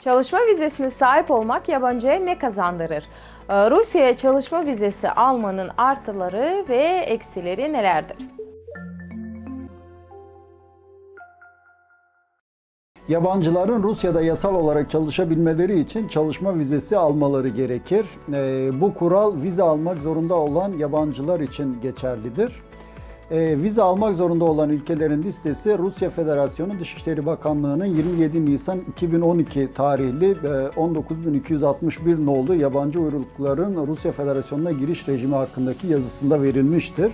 Çalışma vizesine sahip olmak yabancıya ne kazandırır? Ee, Rusya'ya çalışma vizesi almanın artıları ve eksileri nelerdir? Yabancıların Rusya'da yasal olarak çalışabilmeleri için çalışma vizesi almaları gerekir. Ee, bu kural vize almak zorunda olan yabancılar için geçerlidir. Ee, vize almak zorunda olan ülkelerin listesi Rusya Federasyonu Dışişleri Bakanlığı'nın 27 Nisan 2012 tarihli e, 19261 nolu yabancı uyrukların Rusya Federasyonu'na giriş rejimi hakkındaki yazısında verilmiştir.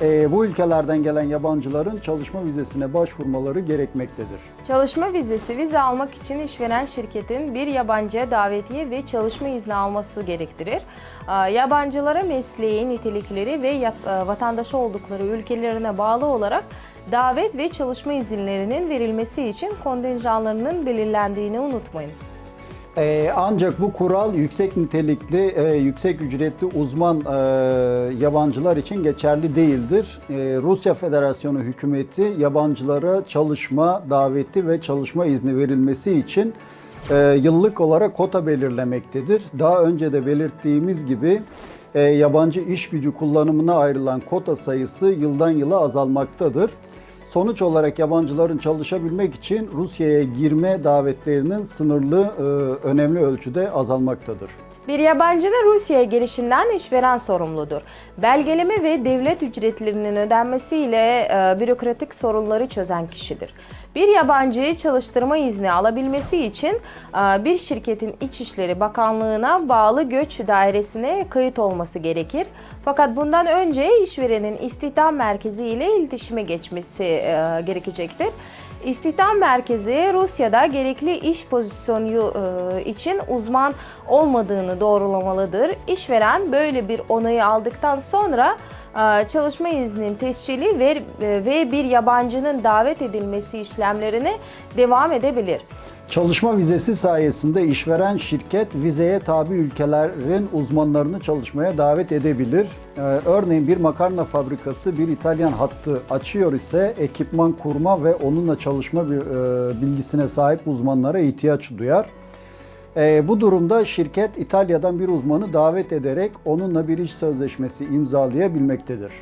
Ee, bu ülkelerden gelen yabancıların çalışma vizesine başvurmaları gerekmektedir. Çalışma vizesi vize almak için işveren şirketin bir yabancıya davetiye ve çalışma izni alması gerektirir. Ee, Yabancılara mesleği, nitelikleri ve yap- e, vatandaşı oldukları ülkelerine bağlı olarak davet ve çalışma izinlerinin verilmesi için kontenjanlarının belirlendiğini unutmayın. Ee, ancak bu kural yüksek nitelikli, e, yüksek ücretli uzman e, yabancılar için geçerli değildir. E, Rusya Federasyonu hükümeti yabancılara çalışma daveti ve çalışma izni verilmesi için e, yıllık olarak kota belirlemektedir. Daha önce de belirttiğimiz gibi e, yabancı iş gücü kullanımına ayrılan kota sayısı yıldan yıla azalmaktadır. Sonuç olarak yabancıların çalışabilmek için Rusya'ya girme davetlerinin sınırlı, e, önemli ölçüde azalmaktadır. Bir yabancının Rusya'ya girişinden işveren sorumludur. Belgeleme ve devlet ücretlerinin ödenmesiyle e, bürokratik sorunları çözen kişidir. Bir yabancıyı çalıştırma izni alabilmesi için e, bir şirketin İçişleri Bakanlığı'na bağlı göç dairesine kayıt olması gerekir. Fakat bundan önce işverenin istihdam merkezi ile iletişime geçmesi e, gerekecektir. İstihdam merkezi Rusya'da gerekli iş pozisyonu e, için uzman olmadığını doğrulamalıdır. İşveren böyle bir onayı aldıktan sonra e, çalışma izninin tescili ve, ve bir yabancının davet edilmesi işlemlerine devam edebilir. Çalışma vizesi sayesinde işveren şirket vizeye tabi ülkelerin uzmanlarını çalışmaya davet edebilir. Ee, örneğin bir makarna fabrikası bir İtalyan hattı açıyor ise ekipman kurma ve onunla çalışma e, bilgisine sahip uzmanlara ihtiyaç duyar. Ee, bu durumda şirket İtalya'dan bir uzmanı davet ederek onunla bir iş sözleşmesi imzalayabilmektedir.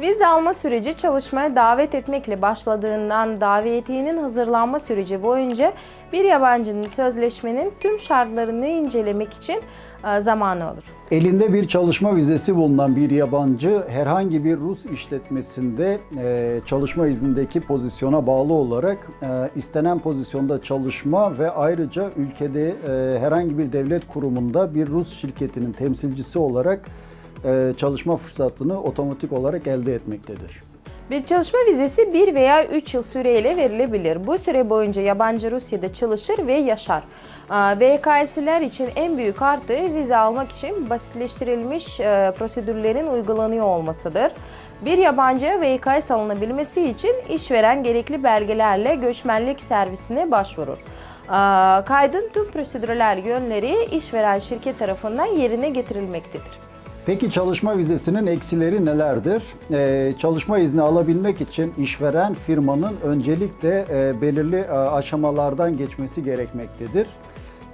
Vize alma süreci çalışmaya davet etmekle başladığından davetiyenin hazırlanma süreci boyunca bir yabancının sözleşmenin tüm şartlarını incelemek için e, zamanı olur. Elinde bir çalışma vizesi bulunan bir yabancı herhangi bir Rus işletmesinde e, çalışma iznindeki pozisyona bağlı olarak e, istenen pozisyonda çalışma ve ayrıca ülkede herhangi bir devlet kurumunda bir Rus şirketinin temsilcisi olarak çalışma fırsatını otomatik olarak elde etmektedir. Bir çalışma vizesi 1 veya 3 yıl süreyle verilebilir. Bu süre boyunca yabancı Rusya'da çalışır ve yaşar. Aa, VKS'ler için en büyük artı vize almak için basitleştirilmiş e, prosedürlerin uygulanıyor olmasıdır. Bir yabancıya VKS alınabilmesi için işveren gerekli belgelerle göçmenlik servisine başvurur. Kaydın tüm prosedürler yönleri işveren şirket tarafından yerine getirilmektedir. Peki çalışma vizesinin eksileri nelerdir? Ee, çalışma izni alabilmek için işveren firmanın öncelikle e, belirli e, aşamalardan geçmesi gerekmektedir.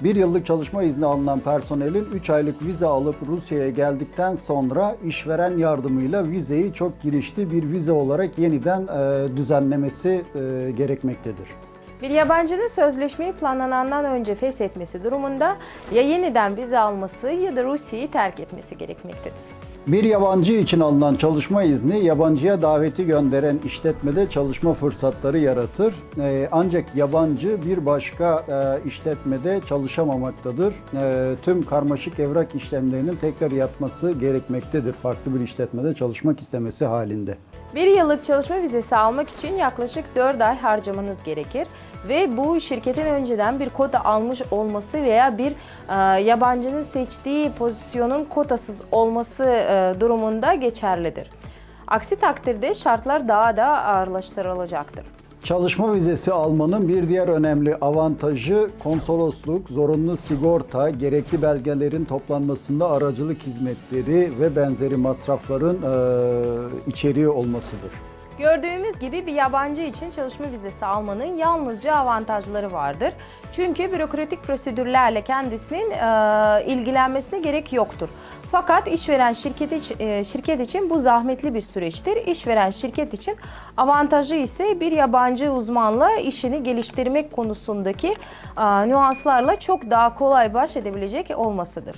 Bir yıllık çalışma izni alınan personelin 3 aylık vize alıp Rusya'ya geldikten sonra işveren yardımıyla vizeyi çok girişli bir vize olarak yeniden e, düzenlemesi e, gerekmektedir. Bir yabancının sözleşmeyi planlanandan önce feshetmesi durumunda ya yeniden vize alması ya da Rusya'yı terk etmesi gerekmektedir. Bir yabancı için alınan çalışma izni yabancıya daveti gönderen işletmede çalışma fırsatları yaratır. Ee, ancak yabancı bir başka e, işletmede çalışamamaktadır. Ee, tüm karmaşık evrak işlemlerinin tekrar yapması gerekmektedir farklı bir işletmede çalışmak istemesi halinde. Bir yıllık çalışma vizesi almak için yaklaşık 4 ay harcamanız gerekir ve bu şirketin önceden bir kota almış olması veya bir e, yabancının seçtiği pozisyonun kotasız olması e, durumunda geçerlidir. Aksi takdirde şartlar daha da ağırlaştırılacaktır. Çalışma vizesi almanın bir diğer önemli avantajı konsolosluk, zorunlu sigorta, gerekli belgelerin toplanmasında aracılık hizmetleri ve benzeri masrafların e, içeriği olmasıdır. Gördüğümüz gibi bir yabancı için çalışma vizesi almanın yalnızca avantajları vardır. Çünkü bürokratik prosedürlerle kendisinin e, ilgilenmesine gerek yoktur. Fakat işveren şirket, iç- e, şirket için bu zahmetli bir süreçtir. İşveren şirket için avantajı ise bir yabancı uzmanla işini geliştirmek konusundaki e, nüanslarla çok daha kolay baş edebilecek olmasıdır.